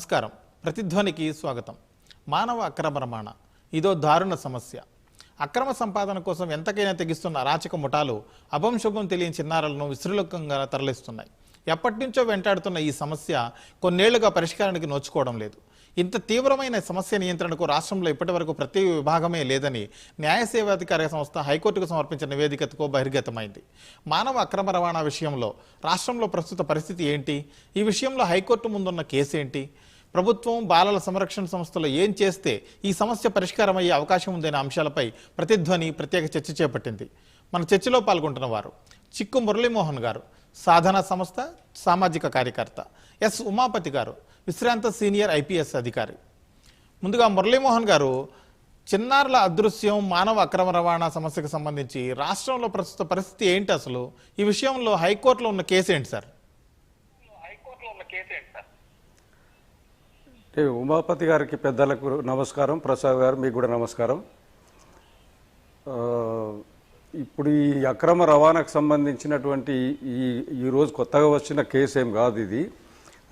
నమస్కారం. ప్రతిధ్వనికి స్వాగతం. మానవ అక్రమ రవాణా ఇదో దారుణ సమస్య. అక్రమ సంపాదన కోసం ఎంతకైనా తెగిస్తున్న అరాచక ముఠాలు అభంశుభం తెలియని చిన్నారులను విశ్రులకంగా తరలిస్తున్నాయి. ఎప్పటి నుంచో వెంటాడుతున్న ఈ సమస్య కొన్నేళ్ళుగా పరిష్కారానికి నోచుకోవడం లేదు. ఇంత తీవ్రమైన సమస్య నియంత్రణకు రాష్ట్రంలో ఇప్పటివరకు ప్రతి విభాగమే లేదని న్యాయ సేవాధికార సంస్థ హైకోర్టుకు సమర్పించిన నివేదికతో బహిర్గతమైంది. మానవ అక్రమ రవాణా విషయంలో రాష్ట్రంలో ప్రస్తుత పరిస్థితి ఏంటి? ఈ విషయంలో హైకోర్టు ముందున్న కేసు ఏంటి ప్రభుత్వం బాలల సంరక్షణ సంస్థలు ఏం చేస్తే ఈ సమస్య పరిష్కారం అయ్యే అవకాశం ఉందనే అంశాలపై ప్రతిధ్వని ప్రత్యేక చర్చ చేపట్టింది. మన చర్చలో పాల్గొంటున్న వారు చిక్కు మురళీమోహన్ గారు సాధన సంస్థ సామాజిక కార్యకర్త. ఎస్. ఉమాపతి గారు విశ్రాంత సీనియర్ ఐపీఎస్ అధికారి. ముందుగా మురళీమోహన్ గారు చిన్నారుల అదృశ్యం మానవ అక్రమ రవాణా సమస్యకు సంబంధించి రాష్ట్రంలో ప్రస్తుత పరిస్థితి ఏంటి అసలు? ఈ విషయంలో హైకోర్టులో ఉన్న కేసు ఏంటి సార్ హైకోర్టులో ఉన్న కేసు ఏంటి సార్ అంటే ఉమాపతి గారికి పెద్దలకు నమస్కారం ప్రసాద్ గారు మీకు కూడా నమస్కారం. ఇప్పుడు ఈ అక్రమ రవాణాకు సంబంధించినటువంటి ఈ ఈరోజు కొత్తగా వచ్చిన కేసు ఏం కాదు ఇది.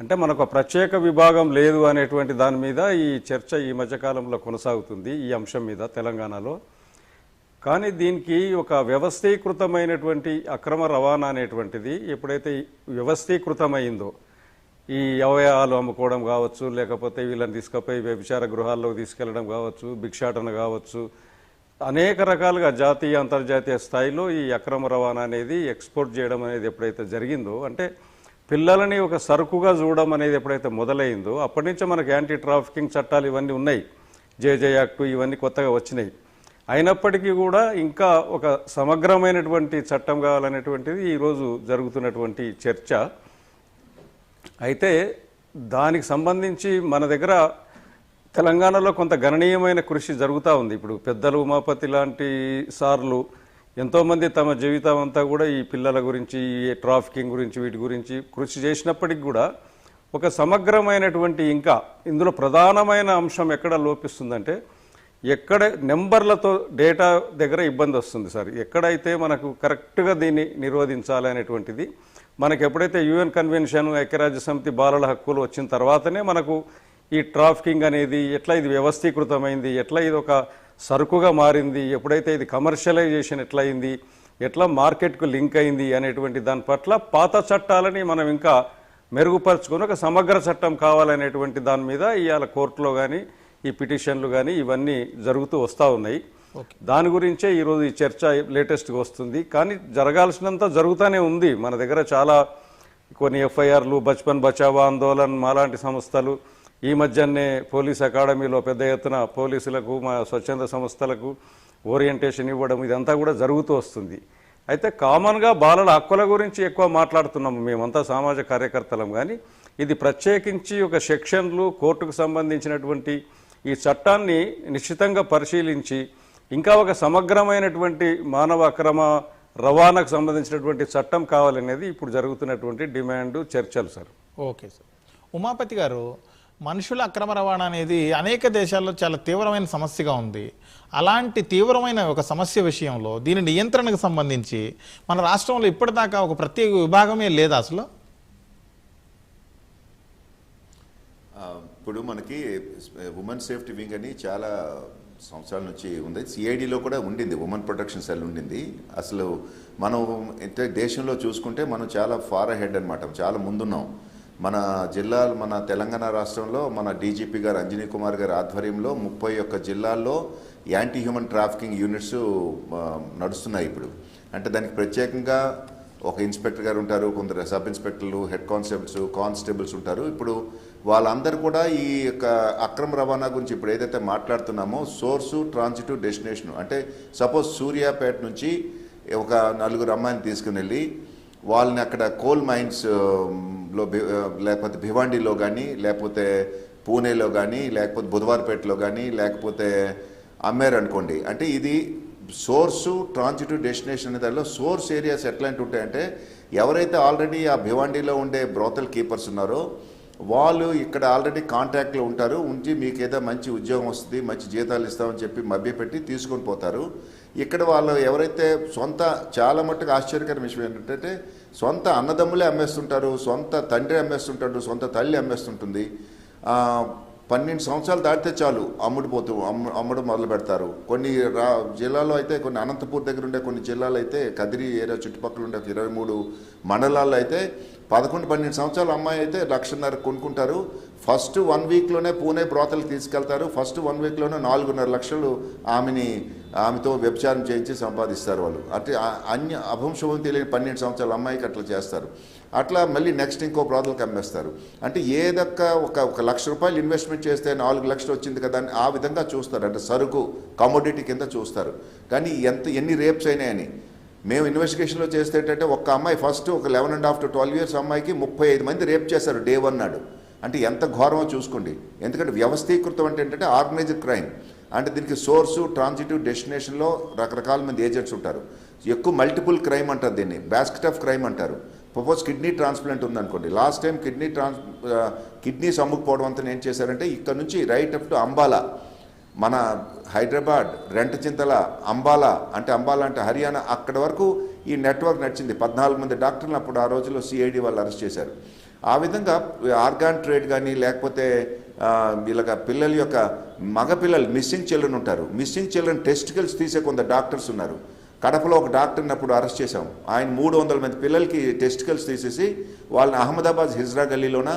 అంటే మనకు ఒక ప్రత్యేక విభాగం లేదు అనేటువంటి దాని మీద ఈ చర్చ ఈ మధ్యకాలంలో కొనసాగుతుంది ఈ అంశం మీద తెలంగాణలో. కానీ దీనికి ఒక వ్యవస్థీకృతమైనటువంటి అక్రమ రవాణా అనేటువంటిది ఎప్పుడైతే వ్యవస్థీకృతమైందో ఈ అవయవాలు అమ్ముకోవడం కావచ్చు లేకపోతే వీళ్ళని తీసుకుపోయి వ్యభిచార గృహాల్లోకి తీసుకెళ్ళడం కావచ్చు భిక్షాటన కావచ్చు. అనేక రకాలుగా జాతీయ అంతర్జాతీయ స్థాయిలో ఈ అక్రమ రవాణా అనేది ఎక్స్పోర్ట్ చేయడం అనేది ఎప్పుడైతే జరిగిందో అంటే పిల్లలని ఒక సరుకుగా చూడడం అనేది ఎప్పుడైతే మొదలైందో అప్పటి నుంచే మనకి యాంటీ ట్రాఫికింగ్ చట్టాలు ఇవన్నీ ఉన్నాయి. జేజే యాక్టు ఇవన్నీ కొత్తగా వచ్చినాయి. అయినప్పటికీ కూడా ఇంకా ఒక సమగ్రమైనటువంటి చట్టం కావాలనేటువంటిది ఈరోజు జరుగుతున్నటువంటి చర్చ. అయితే దానికి సంబంధించి మన దగ్గర తెలంగాణలో కొంత గణనీయమైన కృషి జరుగుతూ ఉంది. ఇప్పుడు పెద్దలు ఉమాపతి లాంటి సార్లు ఎంతోమంది తమ జీవితం అంతా కూడా ఈ పిల్లల గురించి ఈ ట్రాఫికింగ్ గురించి వీటి గురించి కృషి చేసినప్పటికి కూడా ఒక సమగ్రమైనటువంటి ఇంకా ఇందులో ప్రధానమైన అంశం ఎక్కడ లోపిస్తుందంటే ఎక్కడ నెంబర్లతో డేటా దగ్గర ఇబ్బంది వస్తుంది సార్. ఎక్కడైతే మనకు కరెక్ట్గా దీన్ని నిరోధించాలి అనేటువంటిది మనకి ఎప్పుడైతే యుఎన్ కన్వెన్షన్ ఐక్యరాజ్య సమితి బాలల హక్కులు వచ్చిన తర్వాతనే మనకు ఈ ట్రాఫికింగ్ అనేది ఎట్లా ఇది వ్యవస్థీకృతమైంది ఎట్లా ఇది ఒక సరుకుగా మారింది ఎప్పుడైతే ఇది కమర్షియలైజేషన్ ఎట్లయింది ఎట్లా మార్కెట్కు లింక్ అయింది అనేటువంటి దాని పట్ల పాత చట్టాలని మనం ఇంకా మెరుగుపరుచుకొని ఒక సమగ్ర చట్టం కావాలనేటువంటి దాని మీద ఇవాళ కోర్టులో కానీ ఈ పిటిషన్లు కానీ ఇవన్నీ జరుగుతూ వస్తూ ఉన్నాయి. దాని గురించే ఈరోజు ఈ చర్చ లేటెస్ట్గా వస్తుంది. కానీ జరగాల్సినంత జరుగుతూనే ఉంది. మన దగ్గర చాలా కొన్ని ఎఫ్ఐఆర్లు బచ్పన్ బచావో ఆందోళన్ మాలాంటి సంస్థలు ఈ మధ్యనే పోలీస్ అకాడమీలో పెద్ద ఎత్తున పోలీసులకు మా స్వచ్ఛంద సంస్థలకు ఓరియంటేషన్ ఇవ్వడం ఇదంతా కూడా జరుగుతూ వస్తుంది. అయితే కామన్గా బాలల హక్కుల గురించి ఎక్కువ మాట్లాడుతున్నాము మేమంతా సామాజిక కార్యకర్తలం. కానీ ఇది ప్రత్యేకించి ఒక సెక్షన్లు కోర్టుకు సంబంధించినటువంటి ఈ చట్టాన్ని నిశ్చితంగా పరిశీలించి ఇంకా ఒక సమగ్రమైనటువంటి మానవ అక్రమ రవాణాకు సంబంధించినటువంటి చట్టం కావాలనేది ఇప్పుడు జరుగుతున్నటువంటి డిమాండ్ చర్చలు సార్. Okay sir. ఉమాపతి గారు మనుషుల అక్రమ రవాణా అనేది అనేక దేశాల్లో చాలా తీవ్రమైన సమస్యగా ఉంది. అలాంటి తీవ్రమైన ఒక సమస్య విషయంలో దీని నియంత్రణకు సంబంధించి మన రాష్ట్రంలో ఇప్పటిదాకా ఒక ప్రత్యేక విభాగమే లేదా అసలు? ఇప్పుడు మనకి ఉమెన్ సేఫ్టీ వింగ్ అని చాలా సంవత్సరాల నుంచి ఉంది. సిఐడిలో కూడా ఉండింది ఉమెన్ ప్రొటెక్షన్ సెల్ ఉండింది. అసలు మనం అంటే దేశంలో చూసుకుంటే మనం చాలా ఫార్ అహెడ్ అనమాట చాలా ముందున్నాం. మన జిల్లా మన తెలంగాణ రాష్ట్రంలో మన డీజీపీ గారు అంజనీ కుమార్ గారి ఆధ్వర్యంలో ముప్పై ఒక్క జిల్లాల్లో యాంటీ హ్యూమన్ ట్రాఫికింగ్ యూనిట్స్ నడుస్తున్నాయి ఇప్పుడు. అంటే దానికి ప్రత్యేకంగా ఒక ఇన్స్పెక్టర్ గారు ఉంటారు కొందరు సబ్ ఇన్స్పెక్టర్లు హెడ్ కానిస్టేబుల్స్ కానిస్టేబుల్స్ ఉంటారు. ఇప్పుడు వాళ్ళందరూ కూడా ఈ యొక్క అక్రమ రవాణా గురించి ఇప్పుడు ఏదైతే మాట్లాడుతున్నామో సోర్సు ట్రాన్సిట్ డెస్టినేషన్. అంటే సపోజ్ సూర్యాపేట నుంచి ఒక నలుగురు అమ్మాయిని తీసుకుని వెళ్ళి వాళ్ళని అక్కడ కోల్ మైన్స్లో లో లేకపోతే భివాండిలో కానీ లేకపోతే పూణేలో కానీ లేకపోతే బుధవారపేటలో కానీ లేకపోతే అమ్మారు అనుకోండి. అంటే ఇది సోర్సు ట్రాన్సిట్ డెస్టినేషన్ అనే దానిలో సోర్స్ ఏరియాస్ ఎట్లాంటి ఉంటాయంటే ఎవరైతే ఆల్రెడీ ఆ భివాండిలో ఉండే బ్రోతల్ కీపర్స్ ఉన్నారో వాళ్ళు ఇక్కడ ఆల్రెడీ కాంటాక్ట్లో ఉంటారు ఉంచి మీకు ఏదో మంచి ఉద్యోగం వస్తుంది మంచి జీతాలు ఇస్తామని చెప్పి మభ్యపెట్టి తీసుకొని పోతారు. ఇక్కడ వాళ్ళు ఎవరైతే సొంత చాలా మట్టుకు ఆశ్చర్యకర విషయం ఏంటంటే సొంత అన్నదమ్ములే అమ్మేస్తుంటారు సొంత తండ్రి అమ్మేస్తుంటాడు సొంత తల్లి అమ్మేస్తుంటుంది. పన్నెండు సంవత్సరాలు దాటితే చాలు అమ్ముడుపోతూ అమ్ము అమ్మడం మొదలు పెడతారు. కొన్ని రా జిల్లాలో అయితే కొన్ని అనంతపూర్ దగ్గర ఉండే కొన్ని జిల్లాలు అయితే కదిరి ఏరియా చుట్టుపక్కల ఉండే ఇరవై మూడు మండలాల్లో అయితే పదకొండు పన్నెండు సంవత్సరాల అమ్మాయి అయితే లక్షన్నర కొనుక్కుంటారు. ఫస్ట్ వన్ వీక్లోనే పూణే బ్రోతలకు తీసుకెళ్తారు. ఫస్ట్ వన్ వీక్లోనే నాలుగున్నర లక్షలు ఆమెని ఆమెతో వ్యభిచారం చేయించి సంపాదిస్తారు వాళ్ళు. అంటే అన్య అభంశుభం తెలియని పన్నెండు సంవత్సరాల అమ్మాయికి అట్లా చేస్తారు. అట్లా మళ్ళీ నెక్స్ట్ ఇంకో బ్రోతలకు అమ్మేస్తారు అంటే ఏదక్క ఒక ఒక లక్ష రూపాయలు ఇన్వెస్ట్మెంట్ చేస్తే నాలుగు లక్షలు వచ్చింది కదా అని ఆ విధంగా చూస్తారు. అంటే సరుకు కమోడిటీ కింద చూస్తారు. కానీ ఎంత ఎన్ని రేప్స్ అయినాయని. మేము ఇన్వెస్టిగేషన్లో చేస్తే ఏంటంటే ఒక్క అమ్మాయి ఫస్ట్ ఒక eleven and half to twelve years అమ్మాయికి ముప్పై ఐదు మంది రేప్ చేశారు డే వన్ నాడు. అంటే ఎంత ఘోరమో చూసుకోండి. ఎందుకంటే వ్యవస్థీకృతం అంటే ఏంటంటే ఆర్గనైజ్డ్ క్రైమ్ అంటే దీనికి సోర్సు ట్రాన్సిటివ్ డెస్టినేషన్లో రకరకాల మంది ఏజెంట్స్ ఉంటారు. ఎక్కువ మల్టిపుల్ క్రైమ్ అంటారు దీన్ని. బాస్కెట్ ఆఫ్ క్రైమ్ అంటారు. సపోజ్ కిడ్నీ ట్రాన్స్ప్లాంట్ ఉందనుకోండి. Last time kidney trans kidneys అమ్ముకుపోవడం అంతా ఏం చేశారంటే ఇక్కడ నుంచి రైట్ అప్ టు అంబాలా మన హైదరాబాద్ రెంటచింతల అంబాలా అంటే అంబాలా అంటే హర్యానా అక్కడ వరకు ఈ నెట్వర్క్ నడిచింది. పద్నాలుగు మంది డాక్టర్లు అప్పుడు ఆ రోజుల్లో సిఐడి వాళ్ళు అరెస్ట్ చేశారు. ఆ విధంగా ఆర్గాన్ ట్రేడ్ కానీ లేకపోతే ఆ, ఇలాగ పిల్లల యొక్క మగ పిల్లలు మిస్సింగ్ చిల్డ్రన్ ఉంటారు. మిస్సింగ్ చిల్డ్రన్ టెస్టికల్స్ తీసే కొంత డాక్టర్స్ ఉన్నారు. కడపలో ఒక డాక్టర్ని అప్పుడు అరెస్ట్ చేశాం. ఆయన మూడు వందల మంది పిల్లలకి టెస్టికల్స్ తీసేసి వాళ్ళని అహ్మదాబాద్ హిజ్రా గల్లీలోన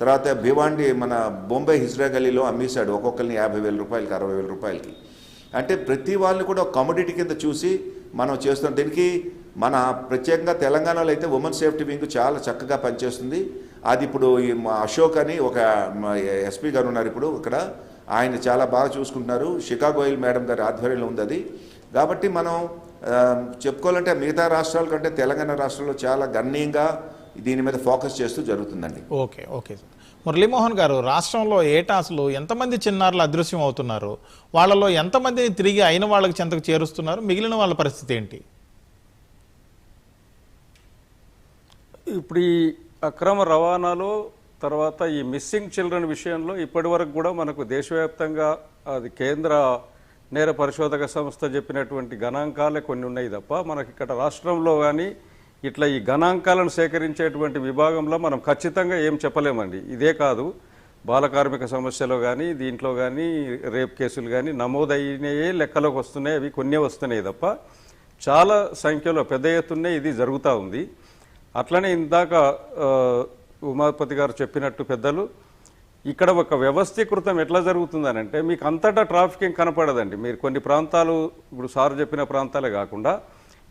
తర్వాత భివాండి మన బొంబాయి హిజ్రా గలీలో అమ్మేశాడు ఒక్కొక్కరిని యాభై వేల రూపాయలకి అరవై వేల రూపాయలకి. అంటే ప్రతి వాళ్ళని కూడా కమోడిటీ కింద చూసి మనం చేస్తున్నాం దీనికి మన ప్రత్యేకంగా తెలంగాణలో అయితే ఉమెన్ సేఫ్టీ వింగ్ చాలా చక్కగా పనిచేస్తుంది. అది ఇప్పుడు ఈ మా అశోక్ అని ఒక ఎస్పీ గారు ఉన్నారు ఇప్పుడు ఇక్కడ. ఆయన చాలా బాగా చూసుకుంటున్నారు. షికాగోయిల్ మేడం గారి ఆధ్వర్యంలో ఉంది అది. కాబట్టి మనం చెప్పుకోవాలంటే మిగతా రాష్ట్రాల కంటే తెలంగాణ రాష్ట్రంలో చాలా గణనీయంగా దీని మీద ఫోకస్ చేస్తూ జరుగుతుందండి. Okay okay. సార్ మురళీమోహన్ గారు రాష్ట్రంలో ఏటా అసలు ఎంతమంది చిన్నారులు అదృశ్యం అవుతున్నారు? వాళ్ళలో ఎంతమందిని తిరిగి అయిన వాళ్ళకి చెంతకు చేరుస్తున్నారు? మిగిలిన వాళ్ళ పరిస్థితి ఏంటి? ఇప్పుడు ఈ అక్రమ రవాణాలో తర్వాత ఈ మిస్సింగ్ చిల్డ్రన్ విషయంలో ఇప్పటి వరకు కూడా మనకు దేశవ్యాప్తంగా అది కేంద్ర నేర పరిశోధక సంస్థ చెప్పినటువంటి గణాంకాలే కొన్ని ఉన్నాయి తప్ప మనకి ఇక్కడ రాష్ట్రంలో కానీ ఇట్లా ఈ గణాంకాలను సేకరించేటువంటి విభాగంలో మనం ఖచ్చితంగా ఏం చెప్పలేమండి. ఇదే కాదు బాల కార్మిక సమస్యలో కానీ దీంట్లో కానీ రేప్ కేసులు కానీ నమోదైనయే లెక్కలోకి వస్తున్నాయి అవి కొన్ని వస్తున్నాయి తప్ప చాలా సంఖ్యలో పెద్ద ఎత్తునే ఇది జరుగుతూ ఉంది. అట్లనే ఇందాక ఉమాపతి గారు చెప్పినట్టు పెద్దలు ఇక్కడ ఒక వ్యవస్థీకృతం ఎట్లా జరుగుతుందనంటే మీకు అంతటా ట్రాఫికింగ్ కనపడదండి. మీరు కొన్ని ప్రాంతాలు ఇప్పుడు సార్ చెప్పిన ప్రాంతాలే కాకుండా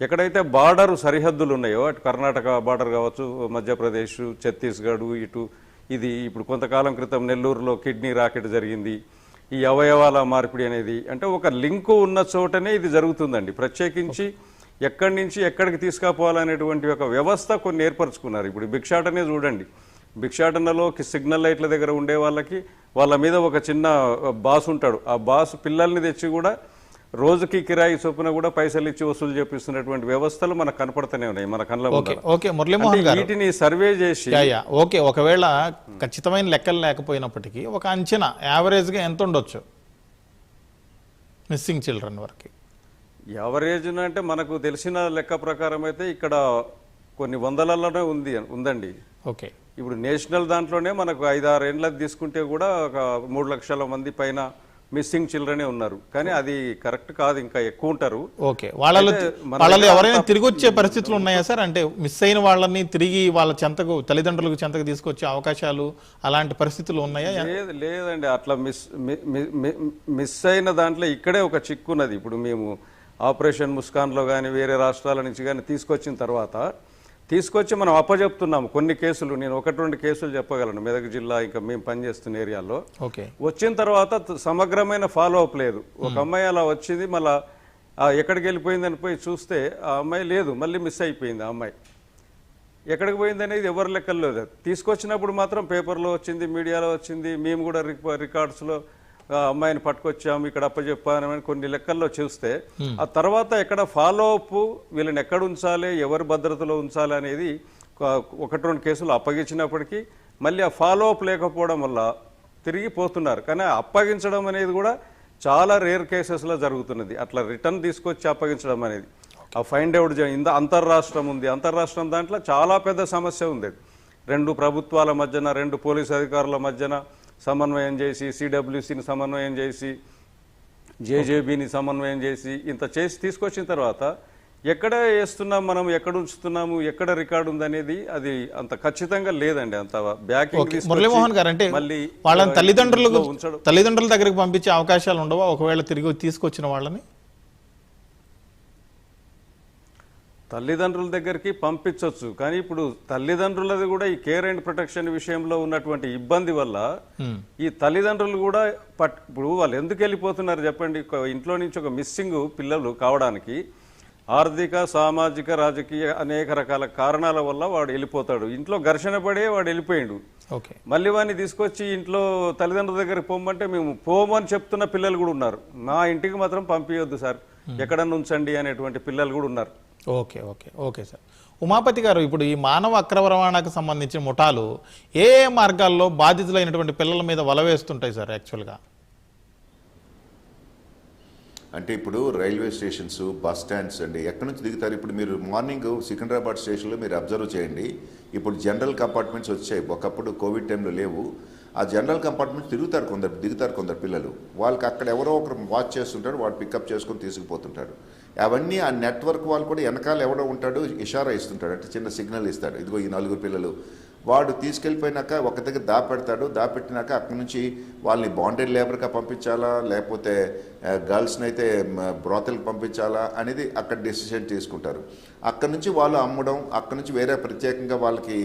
ఎక్కడైతే బార్డర్ సరిహద్దులు ఉన్నాయో అటు కర్ణాటక బార్డర్ కావచ్చు మధ్యప్రదేశ్ ఛత్తీస్గఢ్ ఇటు ఇది ఇప్పుడు కొంతకాలం క్రితం నెల్లూరులో కిడ్నీ రాకెట్ జరిగింది. ఈ అవయవాల మార్పిడి అనేది అంటే ఒక లింకు ఉన్న చోటనే ఇది జరుగుతుందండి. ప్రత్యేకించి ఎక్కడి నుంచి ఎక్కడికి తీసుకుపోవాలనేటువంటి ఒక వ్యవస్థ కొన్ని ఏర్పరచుకున్నారు. ఇప్పుడు భిక్షాటనే చూడండి. భిక్షాటనలో సిగ్నల్ లైట్ల దగ్గర ఉండే వాళ్ళకి వాళ్ళ మీద ఒక చిన్న బాస్ ఉంటాడు. ఆ బాస్ పిల్లల్ని తెచ్చి కూడా రోజుకి కిరాయి చొప్పున కూడా పైసలు ఇచ్చి వసూలు చేపిస్తున్నటువంటి వ్యవస్థలు మనకు కనపడుతూనే ఉన్నాయి మన కళ్ళ ఓకే మురళీమోహన్ గారు. వీటిని సర్వే చేసి. ఓకే ఒకవేళ ఖచ్చితమైన లెక్కలు లేకపోయినప్పటికీ ఒక అంచనా యావరేజ్గా ఎంత ఉండొచ్చు? మిస్సింగ్ చిల్డ్రన్ వరకు. యావరేజ్ అంటే మనకు తెలిసిన లెక్క ప్రకారం అయితే ఇక్కడ కొన్ని వందలలోనే ఉంది ఉందండి. ఓకే. ఇప్పుడు నేషనల్ దాంట్లోనే మనకు ఐదారు ఏండ్లది తీసుకుంటే కూడా ఒక మూడు లక్షల మంది పైన మిస్సింగ్ చిల్డ్రనే ఉన్నారు. కానీ అది కరెక్ట్ కాదు ఇంకా ఎక్కువ ఉంటారు. ఓకే. వాళ్ళలో వాళ్ళలో ఎవరైనా తిరిగి వచ్చే పరిస్థితులు ఉన్నాయా సార్? అంటే మిస్ అయిన వాళ్ళని తిరిగి వాళ్ళ చెంతకు తల్లిదండ్రులకు చెంతకు తీసుకొచ్చే అవకాశాలు అలాంటి పరిస్థితులు ఉన్నాయా? లేదు లేదండి. అట్లా మిస్ మిస్ అయిన దాంట్లో ఇక్కడే ఒక చిక్కున్నది. ఇప్పుడు మేము ఆపరేషన్ ముస్కాన్లో కానీ వేరే రాష్ట్రాల నుంచి కానీ తీసుకొచ్చిన తర్వాత తీసుకొచ్చి మనం అప్పచెప్తున్నాము కొన్ని కేసులు నేను ఒకటి రెండు కేసులు చెప్పగలను. మెదక్ జిల్లా ఇంకా మేము పనిచేస్తున్న ఏరియాలో. ఓకే. వచ్చిన తర్వాత సమగ్రమైన ఫాలో అప్ లేదు. ఒక అమ్మాయి అలా వచ్చింది మళ్ళా ఎక్కడికి వెళ్ళిపోయిందని పోయి చూస్తే ఆ అమ్మాయి లేదు. మళ్ళీ మిస్ అయిపోయింది ఆ అమ్మాయి. ఎక్కడికి పోయింది అనేది ఎవరి లెక్కల్లో లేదు తీసుకొచ్చినప్పుడు మాత్రం పేపర్లో వచ్చింది మీడియాలో వచ్చింది. మేము కూడా రిక- రికార్డ్స్లో అమ్మాయిని పట్టుకొచ్చాము ఇక్కడ అప్పచెప్పామని కొన్ని లెక్కల్లో చూస్తే ఆ తర్వాత ఎక్కడ ఫాలో అప్ వీళ్ళని ఎక్కడ ఉంచాలి ఎవరి భద్రతలో ఉంచాలి అనేది ఒక- ఒకటి రెండు కేసులు అప్పగించినప్పటికీ మళ్ళీ ఆ ఫాలో అప్ లేకపోవడం వల్ల తిరిగి పోతున్నారు. కానీ అప్పగించడం అనేది కూడా చాలా రేర్ కేసెస్లో జరుగుతున్నది. అట్లా రిటర్న్ తీసుకొచ్చి అప్పగించడం అనేది. ఆ ఫైండ్ అవుట్ ఇంత అంతర్రాష్ట్రం ఉంది. అంతర్రాష్ట్రం దాంట్లో చాలా పెద్ద సమస్య ఉంది రెండు ప్రభుత్వాల మధ్యన రెండు పోలీస్ అధికారుల మధ్యన సమన్వయం చేసి సిడబ్ల్యూసిని సమన్వయం చేసి జేజేబీని సమన్వయం చేసి ఇంత చేసి తీసుకొచ్చిన తర్వాత ఎక్కడ వేస్తున్నాం మనం ఎక్కడ ఉంచుతున్నాము ఎక్కడ రికార్డు ఉందనేది అది అంత ఖచ్చితంగా లేదండి. అంత బ్యాకింగ్ ఓకే. మురళీమోహన్ గారు అంటే మళ్ళీ వాళ్ళని తల్లిదండ్రులకు తల్లిదండ్రుల దగ్గరికి పంపించే అవకాశాలు ఉండవా? ఒకవేళ తిరిగి తీసుకొచ్చిన వాళ్ళని? తల్లిదండ్రుల దగ్గరికి పంపించవచ్చు కానీ ఇప్పుడు తల్లిదండ్రులది కూడా ఈ కేర్ అండ్ ప్రొటెక్షన్ విషయంలో ఉన్నటువంటి ఇబ్బంది వల్ల. ఈ తల్లిదండ్రులు కూడా పట్ ఇప్పుడు వాళ్ళు ఎందుకు వెళ్ళిపోతున్నారు చెప్పండి. ఇంట్లో నుంచి ఒక మిస్సింగ్ పిల్లలు కావడానికి ఆర్థిక సామాజిక రాజకీయ అనేక రకాల కారణాల వల్ల వాడు వెళ్ళిపోతాడు. ఇంట్లో ఘర్షణ పడే వాడు వెళ్ళిపోయిండు. ఓకే. మళ్ళీ వాడిని తీసుకొచ్చి ఇంట్లో తల్లిదండ్రుల దగ్గరికి పోమంటే మేము పోమని చెప్తున్న పిల్లలు కూడా ఉన్నారు. మా ఇంటికి మాత్రం పంపించొద్దు సార్. ఎక్కడన్నా ఉంచండి అనేటువంటి పిల్లలు కూడా ఉన్నారు. Okay okay okay sir. Umapathi garu ఇప్పుడు ఈ మానవ అక్రమ రవాణాకు సంబంధించిన ముఠాలు ఏ ఏ మార్గాల్లో బాధితులైనటువంటి పిల్లల మీద వల వేస్తుంటాయి సార్ యాక్చువల్గా? అంటే ఇప్పుడు రైల్వే స్టేషన్స్ బస్ స్టాండ్స్ అండి ఎక్కడి నుంచి దిగుతారు? ఇప్పుడు మీరు మార్నింగ్ సికింద్రాబాద్ స్టేషన్లో మీరు అబ్జర్వ్ చేయండి. ఇప్పుడు జనరల్ కంపార్ట్మెంట్స్ వచ్చాయి. ఒకప్పుడు కోవిడ్ టైంలో లేవు. ఆ జనరల్ కంపార్ట్మెంట్ తిరుగుతారు కొందరు దిగుతారు కొందరు పిల్లలు. వాళ్ళకి అక్కడ ఎవరో ఒకరు వాచ్ చేస్తుంటారు వాడు పికప్ చేసుకొని తీసుకుపోతుంటారు. అవన్నీ ఆ నెట్వర్క్ వాళ్ళు కూడా వెనకాల ఎవడో ఉంటాడు ఇషారా ఇస్తుంటాడు అంటే చిన్న సిగ్నల్ ఇస్తాడు. ఇదిగో ఈ నలుగురు పిల్లలు. వాడు తీసుకెళ్ళిపోయినాక ఒక దగ్గర దాపెడతాడు దాపెట్టినాక అక్కడి నుంచి వాళ్ళని బాండెడ్ లేబర్గా పంపించాలా లేకపోతే గర్ల్స్ని అయితే బ్రోతల్కి పంపించాలా అనేది అక్కడ డెసిషన్ తీసుకుంటారు. అక్కడ నుంచి వాళ్ళు అమ్మడం అక్కడ నుంచి వేరే ప్రత్యేకంగా వాళ్ళకి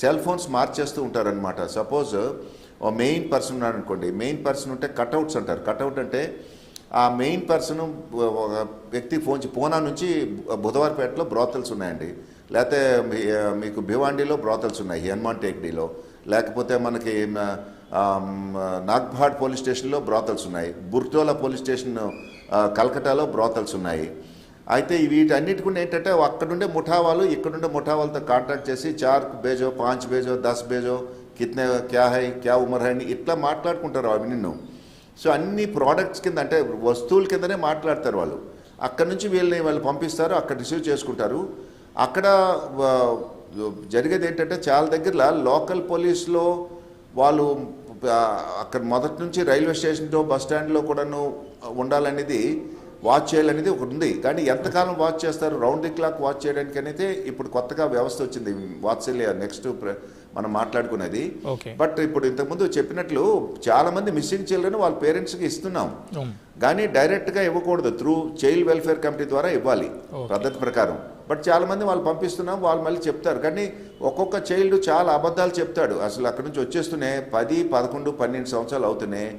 సెల్ ఫోన్స్ మార్చేస్తూ ఉంటారనమాట సపోజ్ మెయిన్ పర్సన్ ఉన్నాడు అనుకోండి మెయిన్ పర్సన్ ఉంటే కట్అవుట్స్ అంటారు. కట్అవుట్ అంటే ఆ మెయిన్ పర్సన్ ఒక వ్యక్తి ఫోన్ పూనా నుంచి బుధవారపేటలో బ్రోతల్స్ ఉన్నాయండి. లేకపోతే మీకు భివాండిలో బ్రోతల్స్ ఉన్నాయి హనుమాన్ టేక్డీలో. లేకపోతే మనకి మ, నాగ్భాడ్ పోలీస్ స్టేషన్లో బ్రోతల్స్ ఉన్నాయి. బుర్టోలా పోలీస్ స్టేషన్ ఆ, కల్కటాలో బ్రోతల్స్ ఉన్నాయి. అయితే వీటన్నిటి కూడా ఏంటంటే అక్కడుండే ముఠా వాళ్ళు ఇక్కడుండే ముఠా వాళ్ళతో కాంటాక్ట్ చేసి చార్ బేజో పాంచ్ బేజో దస్ బేజో కిత్నే క్యా హై క్యా ఉమర్ హై ఇట్లా మాట్లాడుకుంటారు అవి నిన్ను. సో అన్ని ప్రోడక్ట్స్ కింద అంటే వస్తువుల కిందనే మాట్లాడతారు వాళ్ళు. అక్కడ నుంచి వీళ్ళని వాళ్ళు పంపిస్తారు అక్కడ రిసీవ్ చేసుకుంటారు. అక్కడ జరిగేది ఏంటంటే చాలా దగ్గర లోకల్ పోలీస్లో వాళ్ళు అక్కడ మొదటి నుంచి రైల్వే స్టేషన్లో బస్ స్టాండ్లో కూడాను ఉండాలనేది వాచ్ చేయాలనేది ఒకటి ఉంది. కానీ ఎంతకాలం వాచ్ చేస్తారు? రౌండ్ ది క్లాక్ వాచ్ చేయడానికి అనేది ఇప్పుడు కొత్తగా వ్యవస్థ వచ్చింది. వాత్సల్య నెక్స్ట్ మనం మాట్లాడుకునేది ఓకే. బట్ ఇప్పుడు ఇంతకుముందు చెప్పినట్లు చాలా మంది మిస్సింగ్ చిల్డ్రన్ వాళ్ళ పేరెంట్స్కి ఇస్తున్నాం. కానీ డైరెక్ట్గా ఇవ్వకూడదు. త్రూ చైల్డ్ వెల్ఫేర్ కమిటీ ద్వారా ఇవ్వాలి. పద్ధతి ప్రకారం. బట్ చాలా మంది వాళ్ళు పంపిస్తున్నాం వాళ్ళు మళ్ళీ చెప్తారు. కానీ ఒక్కొక్క చైల్డ్ చాలా అబద్ధాలు చెప్తాడు. అసలు అక్కడి నుంచి వచ్చేస్తూనే పది పదకొండు పన్నెండు సంవత్సరాలు అవుతున్నాయి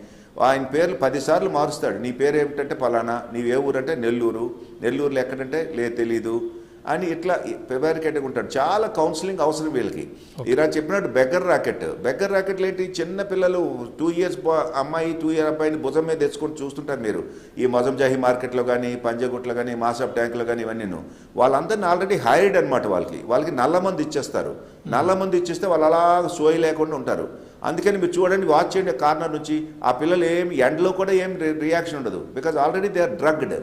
ఆయన పేర్లు పదిసార్లు మారుస్తాడు. నీ పేరు ఏమిటంటే పలానా? నీవు ఏ ఊరు అంటే నెల్లూరు. నెల్లూరులో ఎక్కడంటే లే తెలీదు. అని ఇట్లా ప్రివారికేట్గా ఉంటాడు. చాలా కౌన్సిలింగ్ అవసరం వీళ్ళకి. ఈరా చెప్పినట్టు బెగ్గర్ రాకెట్. బెగ్గర్ రాకెట్లు ఏంటి చిన్న పిల్లలు టూ ఇయర్స్ అమ్మాయి టూ ఇయర్ అబ్బాయిని భుజం మీద తెచ్చుకొని చూస్తుంటారు మీరు. ఈ మొజంజాహి మార్కెట్లో కానీ పంజగుట్లో కానీ మాసాప్ ట్యాంకులో కానీ ఇవన్నీ వాళ్ళందరినీ ఆల్రెడీ హైర్డ్ అనమాట వాళ్ళకి. వాళ్ళకి నల్ల మంది ఇచ్చేస్తారు. నల్ల మంది ఇచ్చేస్తే వాళ్ళు అలా సోయి లేకుండా ఉంటారు. అందుకని మీరు చూడండి వాచ్ చేయండి కార్నర్ నుంచి. ఆ పిల్లలు ఏం ఎండలో కూడా ఏం రియాక్షన్ ఉండదు. Because already they are drugged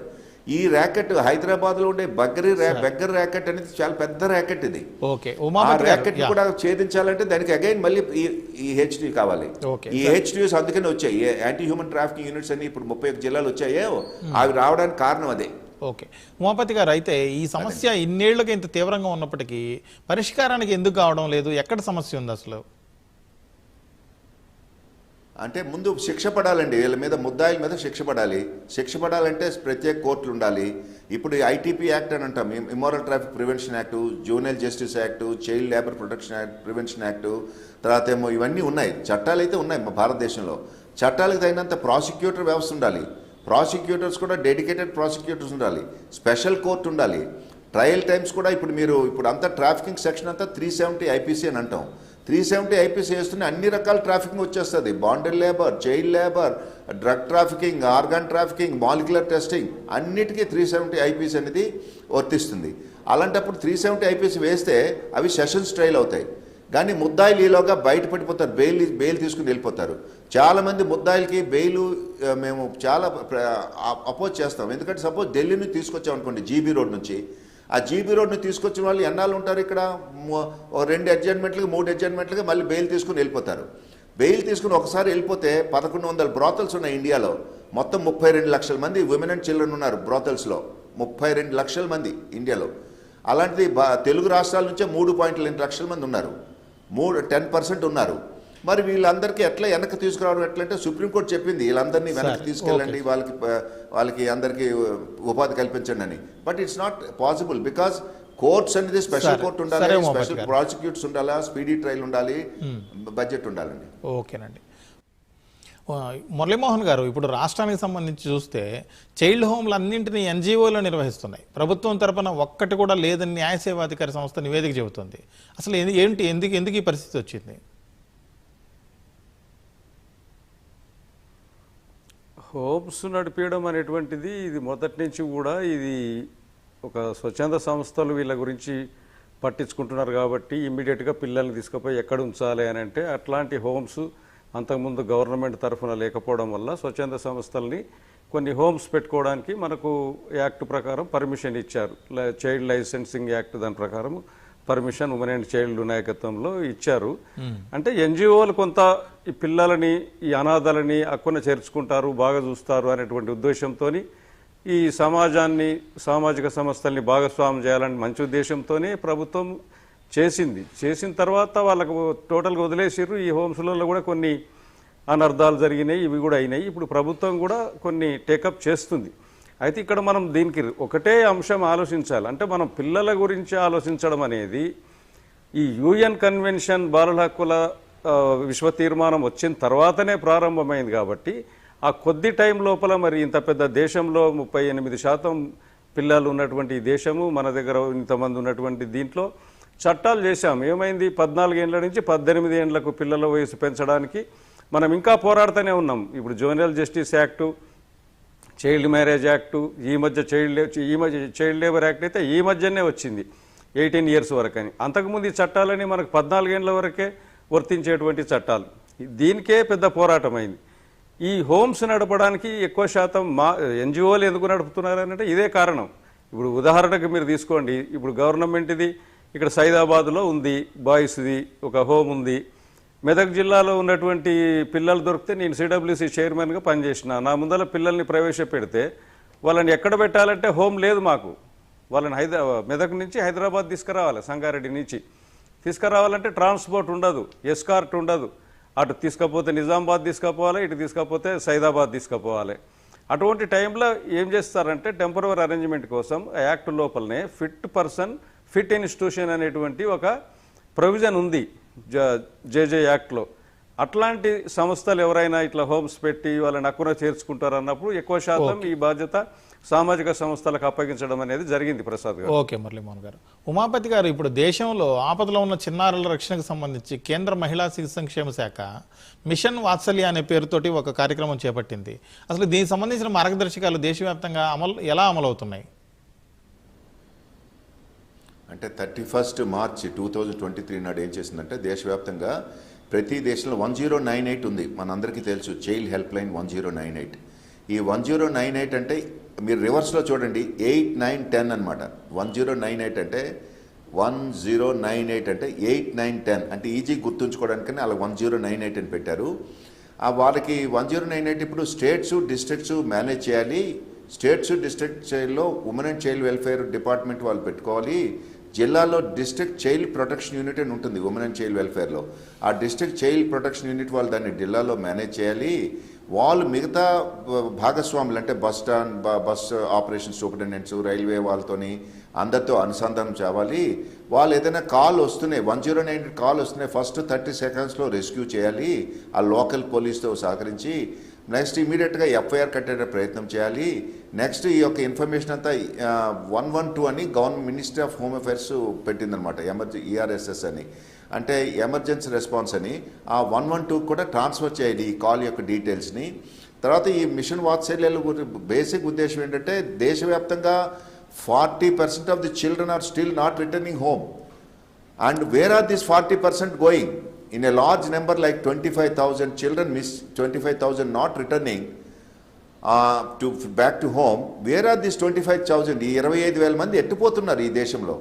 ఈ ర్యాకెట్ హైదరాబాద్లో ఉండే బగ్గరి బెగ్గర్ ర్యాకెట్ అనేది చాలా పెద్ద ర్యాకెట్ ఇది. ఓకే. ఆ ర్యాకెట్. కూడా ఛేదించాలంటే దానికి అగైన్ మళ్ళీ ఈ- హెచ్డి కావాలి. ఈ హెచ్డిస్ అందుకని వచ్చాయి. యాంటీ హ్యూమన్ ట్రాఫికింగ్ యూనిట్స్ అని ఇప్పుడు ముప్పై జిల్లాలు వచ్చాయో అవి రావడానికి కారణం అదే. ఓకే. ఉమాపతి గారు అయితే ఈ సమస్య ఇన్నేళ్ళుగా ఇంత తీవ్రంగా ఉన్నప్పటికీ పరిష్కారానికి ఎందుకు కావడం లేదు? ఎక్కడ సమస్య ఉంది అసలు? అంటే ముందు శిక్ష పడాలండి. వీళ్ళ మీద ముద్దాయిల మీద శిక్ష పడాలి. శిక్ష పడాలంటే ప్రత్యేక కోర్టులు ఉండాలి. ఇప్పుడు ఐటీపీ యాక్ట్ అని అంటాం. Immoral traffic prevention act juvenile justice act child labour protection act prevention act తర్వాత ఏమో ఇవన్నీ ఉన్నాయి. చట్టాలు అయితే ఉన్నాయి మా భారతదేశంలో. చట్టాలకు తగినంత ప్రాసిక్యూటర్ వ్యవస్థ ఉండాలి. ప్రాసిక్యూటర్స్ కూడా డెడికేటెడ్ ప్రాసిక్యూటర్స్ ఉండాలి. స్పెషల్ కోర్టు ఉండాలి. ట్రయల్ టైమ్స్ కూడా ఇప్పుడు మీరు ఇప్పుడు అంతా ట్రాఫికింగ్ సెక్షన్ అంతా త్రీ సెవెంటీ ఐపీసీ అని అంటాం. త్రీ సెవెంటీ ఐపీసీ వేస్తున్న అన్ని రకాల ట్రాఫికింగ్ వచ్చేస్తుంది. Bonded labour jail labour drug trafficking organ trafficking molecular testing అన్నిటికీ త్రీ సెవెంటీ ఐపీసీ అనేది వర్తిస్తుంది. అలాంటప్పుడు త్రీ సెవెంటీ ఐపీసీ వేస్తే అవి సెషన్స్ ట్రయల్ అవుతాయి. కానీ ముద్దాయిలు ఈలోగా బయటపడిపోతారు బెయిల్ బెయిల్ తీసుకుని వెళ్ళిపోతారు. చాలామంది ముద్దాయిలకి బెయిల్ మేము చాలా అపోజ్ చేస్తాం. ఎందుకంటే సపోజ్ ఢిల్లీ నుంచి తీసుకొచ్చాం అనుకోండి జీబీ రోడ్ నుంచి. ఆ జీబీ రోడ్ని తీసుకొచ్చిన వాళ్ళు ఎన్నాళ్ళు ఉంటారు ఇక్కడ? రెండు అడ్జస్ట్మెంట్లకి మూడు అడ్జస్ట్మెంట్లకి మళ్ళీ బెయిల్ తీసుకుని వెళ్ళిపోతారు. బెయిల్ తీసుకుని ఒకసారి వెళ్ళిపోతే పదకొండు వందల బ్రోతల్స్ ఉన్నాయి ఇండియాలో. మొత్తం ముప్పై రెండు లక్షల మంది విమెన్ అండ్ చిల్డ్రన్ ఉన్నారు బ్రోతల్స్లో. ముప్పై రెండు లక్షల మంది ఇండియాలో. అలాంటిది తెలుగు రాష్ట్రాల నుంచే మూడు పాయింట్ రెండు లక్షల మంది ఉన్నారు. మూడు టెన్ పర్సెంట్ ఉన్నారు. మరి వీళ్ళందరికీ ఎట్లా వెనక్కి తీసుకురావడం ఎట్లంటే సుప్రీంకోర్టు చెప్పింది వీళ్ళందరినీ వెనక్కి తీసుకెళ్ళండి వాళ్ళకి వాళ్ళకి అందరికీ ఉపాధి కల్పించండి అని. But it's not possible because courts అనేది స్పెషల్ కోర్ట్ ఉండాలి స్పెషల్. ప్రాసిక్యూట్స్ ఉండాలా స్పీడీ ట్రయల్ ఉండాలి బడ్జెట్ ఉండాలండి. ఓకేనండి. మురళీమోహన్ గారు ఇప్పుడు రాష్ట్రానికి సంబంధించి చూస్తే చైల్డ్ హోమ్లు అన్నింటినీ ఎన్జిఓలు నిర్వహిస్తున్నాయి. ప్రభుత్వం తరపున ఒక్కటి కూడా లేదని న్యాయ సేవాధికారి సంస్థ నివేదిక చెబుతుంది. అసలు ఏంటి ఎందుకు ఎందుకు ఈ పరిస్థితి వచ్చింది? హోమ్స్ నడిపించడం అనేటువంటిది ఇది మొదటి నుంచి కూడా ఇది ఒక స్వచ్ఛంద సంస్థలు వీళ్ళ గురించి పట్టించుకుంటున్నారు కాబట్టి ఇమ్మీడియట్గా పిల్లల్ని తీసుకుపోయి ఎక్కడ ఉంచాలి అని అంటే అట్లాంటి హోమ్స్ అంతకుముందు గవర్నమెంట్ తరఫున లేకపోవడం వల్ల స్వచ్ఛంద సంస్థల్ని కొన్ని హోమ్స్ పెట్టుకోవడానికి మనకు యాక్ట్ ప్రకారం పర్మిషన్ ఇచ్చారు. చైల్డ్ లైసెన్సింగ్ యాక్ట్ దాని ప్రకారం పర్మిషన్ ఉమెన్ అండ్ చైల్డ్ నాయకత్వంలో ఇచ్చారు. అంటే ఎన్జిఓలు కొంత ఈ పిల్లలని ఈ అనాథలని అక్కున చేర్చుకుంటారు బాగా చూస్తారు అనేటువంటి ఉద్దేశంతో ఈ సమాజాన్ని సామాజిక సంస్థల్ని భాగస్వామ్యం చేయాలని మంచి ఉద్దేశంతోనే ప్రభుత్వం చేసింది. చేసిన తర్వాత వాళ్ళకు టోటల్గా వదిలేసిర్రు. ఈ హోమ్స్లలో కూడా కొన్ని అనర్థాలు జరిగినాయి ఇవి కూడా అయినాయి. ఇప్పుడు ప్రభుత్వం కూడా కొన్ని టేకప్ చేస్తుంది. అయితే ఇక్కడ మనం దీనికి ఒకటే అంశం ఆలోచించాలి. అంటే మనం పిల్లల గురించి ఆలోచించడం అనేది ఈ యుఎన్ కన్వెన్షన్ బాలల హక్కుల విశ్వ తీర్మానం వచ్చిన తర్వాతనే ప్రారంభమైంది కాబట్టి ఆ కొద్ది టైం లోపల మరి ఇంత పెద్ద దేశంలో ముప్పై ఎనిమిది శాతం పిల్లలు ఉన్నటువంటి దేశము మన దగ్గర ఇంతమంది ఉన్నటువంటి దీంట్లో చట్టాలు చేశాం. ఏమైంది? పద్నాలుగేండ్ల నుంచి పద్దెనిమిది ఏండ్లకు పిల్లల వయసు పెంచడానికి మనం ఇంకా పోరాడుతూనే ఉన్నాం. ఇప్పుడు junior justice act child marriage act ఈ మధ్య చైల్డ్ ఈ మధ్య చైల్డ్ లేబర్ యాక్ట్ అయితే ఈ మధ్యనే వచ్చింది ఎయిటీన్ ఇయర్స్ వరకు అని అంతకుముందు ఈ చట్టాలని మనకు పద్నాలుగేళ్ళ వరకే వర్తించేటువంటి చట్టాలు. దీనికే పెద్ద పోరాటం అయింది ఈ హోమ్స్ నడపడానికి ఎక్కువ శాతం మా ఎన్జిఓలు ఎందుకు నడుపుతున్నారంటే ఇదే కారణం. ఇప్పుడు ఉదాహరణకు మీరు తీసుకోండి ఇప్పుడు గవర్నమెంట్ది ఇక్కడ సైదాబాద్లో ఉంది బాయ్స్ది ఒక హోమ్ ఉంది మెదక్ జిల్లాలో ఉన్నటువంటి పిల్లలు దొరికితే నేను సిడబ్ల్యూసి చైర్మన్గా పనిచేసిన. నా ముందర పిల్లల్ని ప్రవేశపెడితే వాళ్ళని ఎక్కడ పెట్టాలంటే హోమ్ లేదు మాకు. వాళ్ళని హైదరా మెదక్ నుంచి హైదరాబాద్ తీసుకురావాలి సంగారెడ్డి నుంచి. తీసుకురావాలంటే ట్రాన్స్పోర్ట్ ఉండదు ఎస్కార్ట్ ఉండదు. అటు తీసుకపోతే నిజామాబాద్ తీసుకుపోవాలి ఇటు తీసుకపోతే సైదాబాద్ తీసుకుపోవాలి. అటువంటి టైంలో ఏం చేస్తారంటే టెంపరవరీ అరేంజ్మెంట్ కోసం ఆ యాక్ట్ లోపలనే ఫిట్ పర్సన్ ఫిట్ ఇన్స్టిట్యూషన్ అనేటువంటి ఒక ప్రొవిజన్ ఉంది. జేజే యాక్ట్లో. అట్లాంటి సంస్థలు ఎవరైనా ఇట్లా హోమ్స్ పెట్టి వాళ్ళని అక్కున చేర్చుకుంటారు అన్నప్పుడు ఎక్కువ శాతం ఈ బాధ్యత సామాజిక సంస్థలకు అప్పగించడం అనేది జరిగింది ప్రసాద్ గారు. ఓకే మురళీమోహన్ గారు. ఉమాపతి గారు ఇప్పుడు దేశంలో ఆపదలో ఉన్న చిన్నారుల రక్షణకు సంబంధించి కేంద్ర మహిళా శిశు సంక్షేమ శాఖ మిషన్ వాత్సల్య అనే పేరుతోటి ఒక కార్యక్రమం చేపట్టింది. అసలు దీనికి సంబంధించిన మార్గదర్శకాలు దేశవ్యాప్తంగా అమలు ఎలా అమలవుతున్నాయి? అంటే thirty first March two thousand twenty three నాడు ఏం చేసిందంటే దేశవ్యాప్తంగా ప్రతి దేశంలో వన్ జీరో నైన్ ఎయిట్ ఉంది. మనందరికీ తెలుసు child help line one zero nine eight. ఈ వన్ జీరో నైన్ ఎయిట్ అంటే మీరు రివర్స్లో చూడండి ఎయిట్ నైన్ టెన్ అనమాట వన్ జీరో నైన్ ఎయిట్ అంటే వన్ జీరో నైన్ ఎయిట్ అంటే ఎయిట్ నైన్ టెన్. అంటే ఈజీ గుర్తుంచుకోవడానికని అలా వన్ జీరో నైన్ ఎయిట్ అని పెట్టారు. ఆ వాళ్ళకి వన్ జీరో నైన్ ఎయిట్ ఇప్పుడు స్టేట్స్ డిస్ట్రిక్ట్స్ మేనేజ్ చేయాలి. States district చైల్డ్లో women and child welfare department వాళ్ళు పెట్టుకోవాలి. జిల్లాలో డిస్ట్రిక్ట్ చైల్డ్ ప్రొటెక్షన్ యూనిట్ అని ఉంటుంది ఉమెన్ అండ్ చైల్డ్ వెల్ఫేర్లో ఆ డిస్ట్రిక్ట్ చైల్డ్ ప్రొటెక్షన్ యూనిట్ వాళ్ళు దాన్ని జిల్లాలో మేనేజ్ చేయాలి. వాళ్ళు మిగతా భాగస్వాములు అంటే bus stand bus operation superintendents railway వాళ్ళతోని అందరితో అనుసంధానం చేయాలి. వాళ్ళు ఏదైనా కాల్ వస్తున్నాయి వన్ జీరో నైన్ కాల్ వస్తున్నాయి ఫస్ట్ థర్టీ సెకండ్స్లో రెస్క్యూ చేయాలి. ఆ లోకల్ పోలీస్తో సహకరించి నెక్స్ట్ ఇమీడియట్గా ఎఫ్ఐఆర్ కట్టే ప్రయత్నం చేయాలి. నెక్స్ట్ ఈ యొక్క ఇన్ఫర్మేషన్ అంతా వన్ వన్ టూ అని government ministry of home affairs పెట్టిందనమాట ఎమర్జె ఈఆర్ఎస్ఎస్ అని. అంటే ఎమర్జెన్సీ రెస్పాన్స్ అని. ఆ వన్ వన్ టూ కూడా ట్రాన్స్ఫర్ చేయాలి ఈ కాల్ యొక్క డీటెయిల్స్ని. తర్వాత ఈ మిషన్ వాత్సల్యాల బేసిక్ ఉద్దేశం ఏంటంటే దేశవ్యాప్తంగా forty percent of the children are still not returning home. And where are this forty percent going? In a large number like 25,000 children miss 25,000 not returning uh, to back to home. Where are these 25,000? ఈ ఇరవై ఐదు వేల మంది ఎట్టిపోతున్నారు ఈ దేశంలో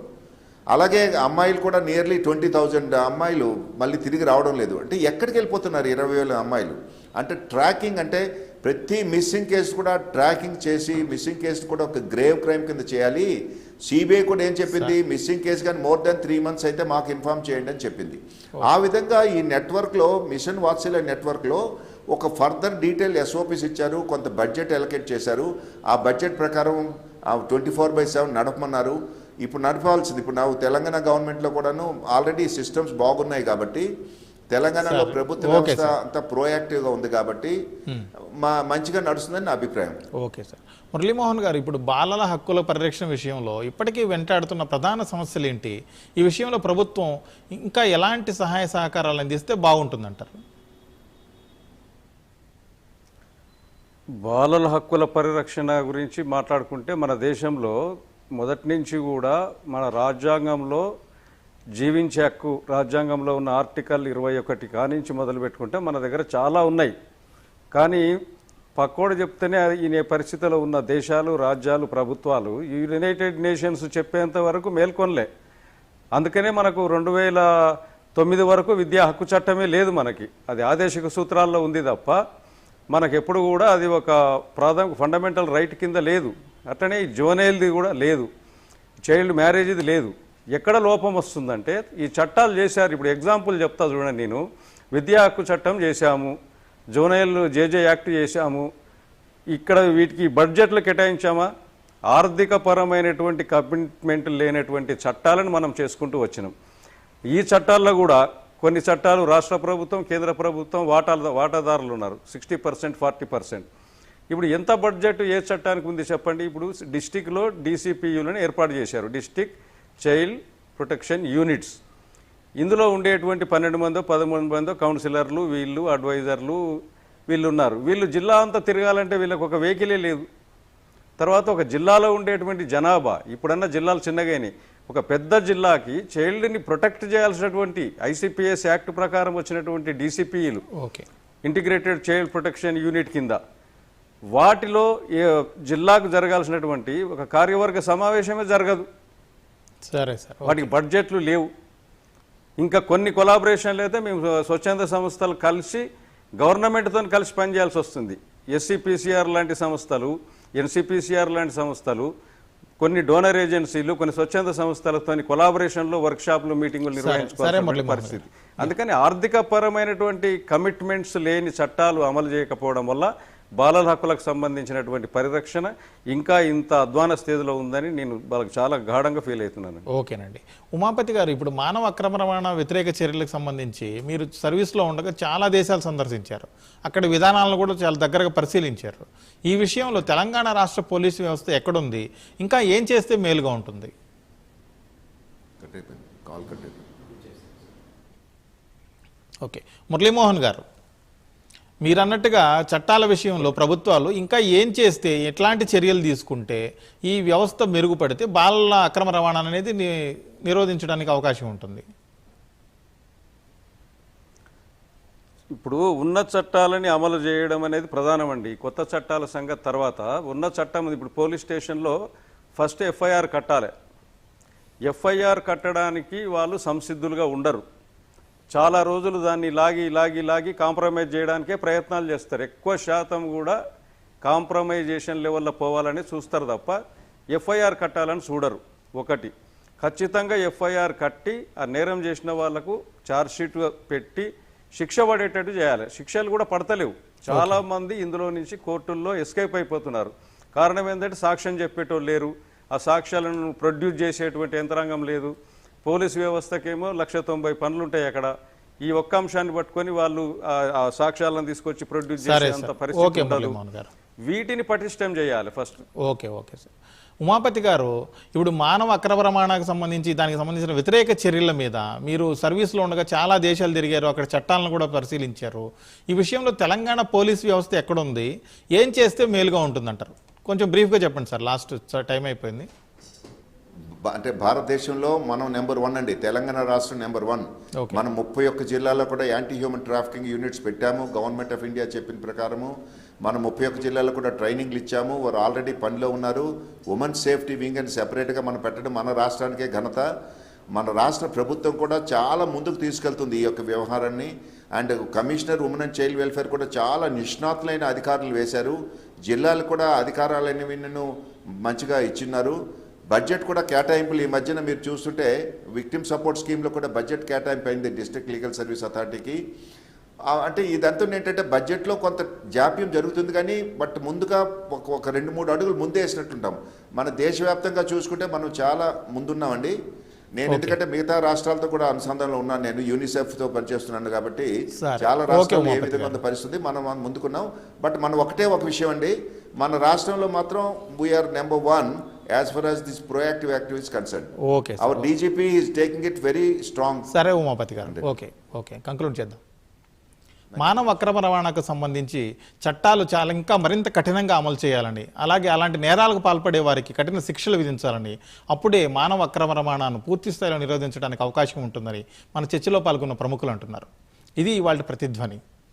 అలాగే అమ్మాయిలు కూడా నియర్లీ ట్వంటీ థౌజండ్ అమ్మాయిలు మళ్ళీ తిరిగి రావడం లేదు అంటే ఎక్కడికి వెళ్ళిపోతున్నారు ఇరవై వేల అమ్మాయిలు అంటే ట్రాకింగ్ అంటే ప్రతి మిస్సింగ్ కేసు కూడా ట్రాకింగ్ చేసి మిస్సింగ్ కేసు కూడా ఒక గ్రేవ్ క్రైమ్ కింద చేయాలి. సిబిఐ కూడా ఏం చెప్పింది? మిస్సింగ్ కేసు కానీ మోర్ దాన్ త్రీ మంత్స్ అయితే మాకు ఇన్ఫార్మ్ చేయండి అని చెప్పింది. ఆ విధంగా ఈ నెట్వర్క్లో మిషన్ వాత్సల్య నెట్వర్క్లో ఒక ఫర్దర్ డీటెయిల్ ఎస్ఓపిస్ ఇచ్చారు. కొంత బడ్జెట్ ఎలకేట్ చేశారు. ఆ బడ్జెట్ ప్రకారం ట్వంటీ ఫోర్ బై సెవెన్ నడపమన్నారు. ఇప్పుడు నడపాల్సింది. ఇప్పుడు నాకు తెలంగాణ గవర్నమెంట్లో కూడాను ఆల్రెడీ సిస్టమ్స్ బాగున్నాయి కాబట్టి తెలంగాణలో. ప్రభుత్వ ఓకే వ్యవస్థ సార్. అంతా ప్రోయాక్టివ్గా ఉంది కాబట్టి మా మంచిగా నడుస్తుందని నా అభిప్రాయం ఓకే సార్ మురళీమోహన్ గారు ఇప్పుడు బాలల హక్కుల పరిరక్షణ విషయంలో ఇప్పటికీ వెంటాడుతున్న ప్రధాన సమస్యలు ఏంటి ఈ విషయంలో ప్రభుత్వం ఇంకా ఎలాంటి సహాయ సహకారాలు అందిస్తే బాగుంటుందంటారు బాలల హక్కుల పరిరక్షణ గురించి మాట్లాడుకుంటే మన దేశంలో మొదటి నుంచి కూడా మన రాజ్యాంగంలో జీవించే హక్కు రాజ్యాంగంలో ఉన్న ఆర్టికల్ ఇరవై ఒకటి కానించి మొదలు పెట్టుకుంటే మన దగ్గర చాలా ఉన్నాయి. కానీ పక్కోడు చెప్తేనే అది ఈ పరిస్థితిలో ఉన్న దేశాలు రాజ్యాలు ప్రభుత్వాలు ఈ యునైటెడ్ నేషన్స్ చెప్పేంత వరకు మేల్కొనలే. అందుకనే మనకు రెండు వేల తొమ్మిది వరకు విద్యా హక్కు చట్టమే లేదు మనకి. అది ఆదేశిక సూత్రాల్లో ఉంది తప్ప మనకు ఎప్పుడు కూడా అది ఒక ప్రాథమిక ఫండమెంటల్ రైట్ కింద లేదు. అట్లనే ఈ జోనేల్ది కూడా లేదు. చైల్డ్ మ్యారేజ్ది లేదు. ఎక్కడ లోపం వస్తుందంటే ఈ చట్టాలు చేశారు. ఇప్పుడు ఎగ్జాంపుల్ చెప్తా చూడండి నేను. విద్యా హక్కు చట్టం చేశాము. జూనైల్ జేజే యాక్ట్ చేశాము. ఇక్కడ వీటికి బడ్జెట్లు కేటాయించామా? ఆర్థిక పరమైనటువంటి కమిట్మెంట్ లేనటువంటి చట్టాలను మనం చేసుకుంటూ వచ్చినాం. ఈ చట్టాల్లో కూడా కొన్ని చట్టాలు రాష్ట్ర ప్రభుత్వం కేంద్ర ప్రభుత్వం వాటాల వాటాదారులు ఉన్నారు. Sixty percent forty percent. ఇప్పుడు ఎంత బడ్జెట్ ఏ చట్టానికి ఉంది చెప్పండి? ఇప్పుడు డిస్టిక్లో డీసీపీయూలను ఏర్పాటు చేశారు. District child protection units. ఇందులో ఉండేటువంటి పన్నెండు మందో పదమూడు మందో కౌన్సిలర్లు వీళ్ళు అడ్వైజర్లు వీళ్ళు ఉన్నారు వీళ్ళు జిల్లా అంతా తిరగాలంటే వీళ్ళకి ఒక వెహికలే లేదు. తర్వాత ఒక జిల్లాలో ఉండేటువంటి జనాభా ఇప్పుడన్నా జిల్లాలు చిన్నగాని ఒక పెద్ద జిల్లాకి చైల్డ్ని ప్రొటెక్ట్ చేయాల్సినటువంటి ఐసిపిఎస్ యాక్ట్ ప్రకారం వచ్చినటువంటి డీసీపీలు okay. Integrated child protection unit కింద. వాటిలో జిల్లాకు జరగాల్సినటువంటి ఒక కార్యవర్గ సమావేశమే జరగదు. సరే సార్ వాటికి బడ్జెట్లు లేవు. ఇంకా కొన్ని కొలాబరేషన్లు అయితే మేము స్వచ్ఛంద సంస్థలు కలిసి గవర్నమెంట్తో కలిసి పనిచేయాల్సి వస్తుంది. ఎస్సీపీసీఆర్ లాంటి సంస్థలు ఎన్సీపీసీఆర్ లాంటి సంస్థలు కొన్ని డోనర్ ఏజెన్సీలు కొన్ని స్వచ్ఛంద సంస్థలతో కొలాబరేషన్లో వర్క్షాప్లు మీటింగులు నిర్వహించుకోవాల్సిన పరిస్థితి. అందుకని ఆర్థిక పరమైనటువంటి కమిట్మెంట్స్ లేని చట్టాలు అమలు చేయకపోవడం వల్ల బాలల హక్కులకు సంబంధించినటువంటి పరిరక్షణ ఇంకా ఇంత అధ్వాన స్థితిలో ఉందని నేను వాళ్ళకి చాలా గాఢంగా ఫీల్ అవుతున్నాను ఓకేనండి. ఉమాపతి గారు ఇప్పుడు మానవ అక్రమ రవాణా వ్యతిరేక చర్యలకు సంబంధించి మీరు సర్వీస్లో ఉండగా చాలా దేశాలు సందర్శించారు. అక్కడ విధానాలను కూడా చాలా దగ్గరగా పరిశీలించారు. ఈ విషయంలో తెలంగాణ రాష్ట్ర పోలీసు వ్యవస్థ ఎక్కడుంది? ఇంకా ఏం చేస్తే మేలుగా ఉంటుంది? ఓకే. మురళీమోహన్ గారు మీరన్నట్టుగా చట్టాల విషయంలో ప్రభుత్వాలు ఇంకా ఏం చేస్తే ఎట్లాంటి చర్యలు తీసుకుంటే ఈ వ్యవస్థ మెరుగుపడితే బాలల అక్రమ రవాణా అనేది ని- నిరోధించడానికి అవకాశం ఉంటుంది. ఇప్పుడు ఉన్న చట్టాలని అమలు చేయడం అనేది ప్రధానమండి. కొత్త చట్టాల సంగతి తర్వాత ఉన్న చట్టం ఇప్పుడు పోలీస్ స్టేషన్లో ఫస్ట్ ఎఫ్ఐఆర్ కట్టాలి. ఎఫ్ఐఆర్ కట్టడానికి వాళ్ళు సంసిద్ధులుగా ఉండరు. చాలా రోజులు దాన్ని లాగి లాగి లాగి కాంప్రమైజ్ చేయడానికే ప్రయత్నాలు చేస్తారు. ఎక్కువ శాతం కూడా కాంప్రమైజేషన్ లెవెల్లో పోవాలని చూస్తారు తప్ప ఎఫ్ఐఆర్ కట్టాలని చూడరు. ఒకటి ఖచ్చితంగా ఎఫ్ఐఆర్ కట్టి ఆ నేరం చేసిన వాళ్ళకు ఛార్జ్షీట్ పెట్టి శిక్ష పడేటట్టు చేయాలి. శిక్షలు కూడా పడతలేవు. చాలా మంది ఇందులో నుంచి కోర్టుల్లో ఎస్కేప్ అయిపోతున్నారు. కారణం ఏంటంటే సాక్ష్యం చెప్పేటోళ్ళు లేరు. ఆ సాక్ష్యాలను ప్రొడ్యూస్ చేసేటువంటి యంత్రాంగం లేదు. పోలీస్ వ్యవస్థకేమో లక్ష తొంభై పనులు ఉంటాయి అక్కడ. ఈ ఒక్క అంశాన్ని పట్టుకొని వాళ్ళు సాక్ష్యాలను తీసుకొచ్చి ప్రొడ్యూస్ చేసేంత పరిస్థితి ఉండదు. వీటిని పటిష్టం చేయాలి first. Okay okay sir. Umapathi garu ఇప్పుడు మానవ అక్రమ రవాణాకు సంబంధించి దానికి సంబంధించిన వ్యతిరేక చర్యల మీద మీరు సర్వీస్లో ఉండగా చాలా దేశాలు తిరిగారు అక్కడ చట్టాలను కూడా పరిశీలించారు. ఈ విషయంలో తెలంగాణ పోలీస్ వ్యవస్థ ఎక్కడుంది? ఏం చేస్తే మేలుగా ఉంటుందంటారు? కొంచెం బ్రీఫ్గా చెప్పండి సార్ లాస్ట్ టైం అయిపోయింది. అంటే భారతదేశంలో మనం నెంబర్ వన్ అండి. తెలంగాణ రాష్ట్రం నెంబర్ వన్. మనం ముప్పై ఒక్క జిల్లాలో కూడా యాంటీ హ్యూమన్ ట్రాఫికింగ్ యూనిట్స్ పెట్టాము. గవర్నమెంట్ ఆఫ్ ఇండియా చెప్పిన ప్రకారము మనం ముప్పై ఒక్క జిల్లాలో కూడా ట్రైనింగ్లు ఇచ్చాము. వారు ఆల్రెడీ పనిలో ఉన్నారు. ఉమెన్ సేఫ్టీ వింగ్ అని సెపరేట్గా మనం పెట్టడం మన రాష్ట్రానికే ఘనత. మన రాష్ట్ర ప్రభుత్వం కూడా చాలా ముందుకు తీసుకెళ్తుంది ఈ యొక్క వ్యవహారాన్ని. And commissioner women and child welfare కూడా చాలా నిష్ణాతులైన అధికారులు వేశారు. జిల్లాలు కూడా అధికారాలనేవి నేను మంచిగా ఇచ్చిన్నారు. బడ్జెట్ కూడా కేటాయింపులు ఈ మధ్యన మీరు చూస్తుంటే విక్టిమ్ సపోర్ట్ స్కీమ్లో కూడా బడ్జెట్ కేటాయింపు అయింది డిస్ట్రిక్ట్ లీగల్ సర్వీస్ అథారిటీకి. అంటే ఇదంతా ఏంటంటే బడ్జెట్లో కొంత జాప్యం జరుగుతుంది కానీ బట్ ముందుగా ఒక రెండు మూడు అడుగులు ముందే వేసినట్టుంటాం. మన దేశవ్యాప్తంగా చూసుకుంటే మనం చాలా ముందున్నామండి. నేను ఎందుకంటే మిగతా రాష్ట్రాలతో కూడా అనుసంధానంలో ఉన్నాను. నేను యూనిసెఫ్తో పనిచేస్తున్నాను కాబట్టి. చాలా రాష్ట్రాలు ఏ విధంగా పరిస్థితి మనం ముందుకున్నాం. బట్ మనం ఒకటే ఒక విషయం అండి. మన రాష్ట్రంలో మాత్రం we're number one as far as this proactive activities concern okay. Our DGP is taking it very strong సరే ఉమాపతి గారు. Okay okay. కంక్లూడ్ చేద్దాం. మానవ అక్రమ రవాణాకు సంబంధించి చట్టాలు చాలా ఇంకా మరింత కఠినంగా అమలు చేయాలని అలాగే అలాంటి నేరాలకు పాల్పడే వారికి కఠిన శిక్షలు విధించాలని అప్పుడే మానవ అక్రమ రవాణాను పూర్తి స్థాయిలో నిరోధించడానికి అవకాశం ఉంటుందని మన చర్చలో పాల్గొన్న ప్రముఖులు అంటున్నారు. ఇది ఇవాళ ప్రతిధ్వని.